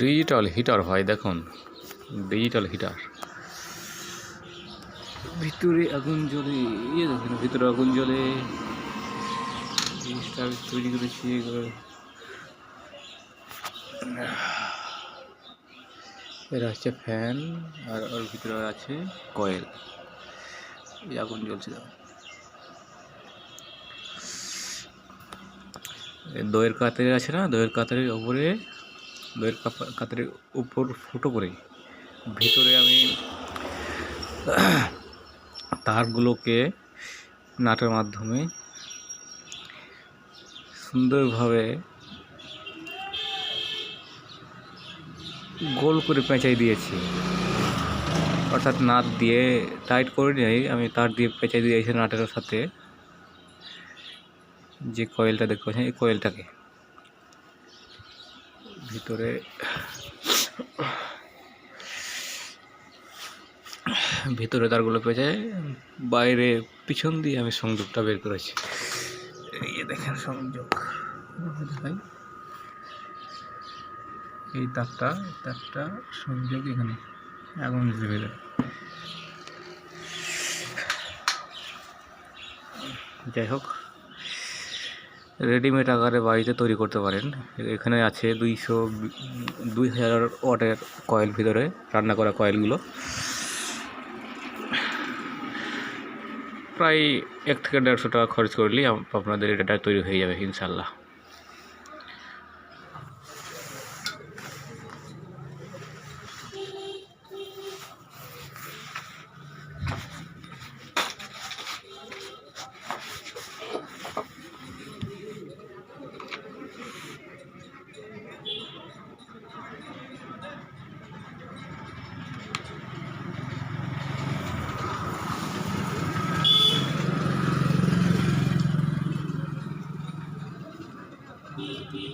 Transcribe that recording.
Digital heater ভাই দেখুন। Digital heater ভিতরে আগুন জ্বলে ইয়ে দেখুন, ভিতরে আগুন জ্বলে। জিনিসটা তৈরি করেছি এগুলো এরা হচ্ছে ফ্যান, আর ওর ভিতরে আছে কয়েল। এই আগুন জ্বলছে দইয়ের কাতারে আছে না? দইয়ের কাতারের উপরে দইয়ের কাতারের উপর ফুটো করে ভিতরে আমি তারগুলোকে নাটের মাধ্যমে সুন্দরভাবে গোল করে পেঁচাই দিয়েছি। অর্থাৎ নাট দিয়ে টাইট করে নিয়ে আমি তার দিয়ে পেঁচাই দিয়েছি নাটের সাথে। যে কয়েলটা দেখতে পাচ্ছেন, এই কয়েলটাকে। ভিতরে ভিতরে তারগুলো পেঁচে বাইরে পিছন দিয়ে আমি সংযোগটা বের করেছি। এই দেখেন সংযোগ। এই তারটা তারটা সংযোগ এখানে আগুন ভিতরে যাই হোক। রেডিমেড আকারে বাড়িতে তৈরি করতে পারেন। এখানে আছে দুইশো, দুই হাজার ওয়াটের কয়েল ভিতরে রান্না করা কয়েলগুলো। প্রায় এক থেকে দেড়শো টাকা খরচ করলেই আপ- আপনাদের এটা তৈরি হয়ে যাবে ইনশাল্লাহ ਜੀ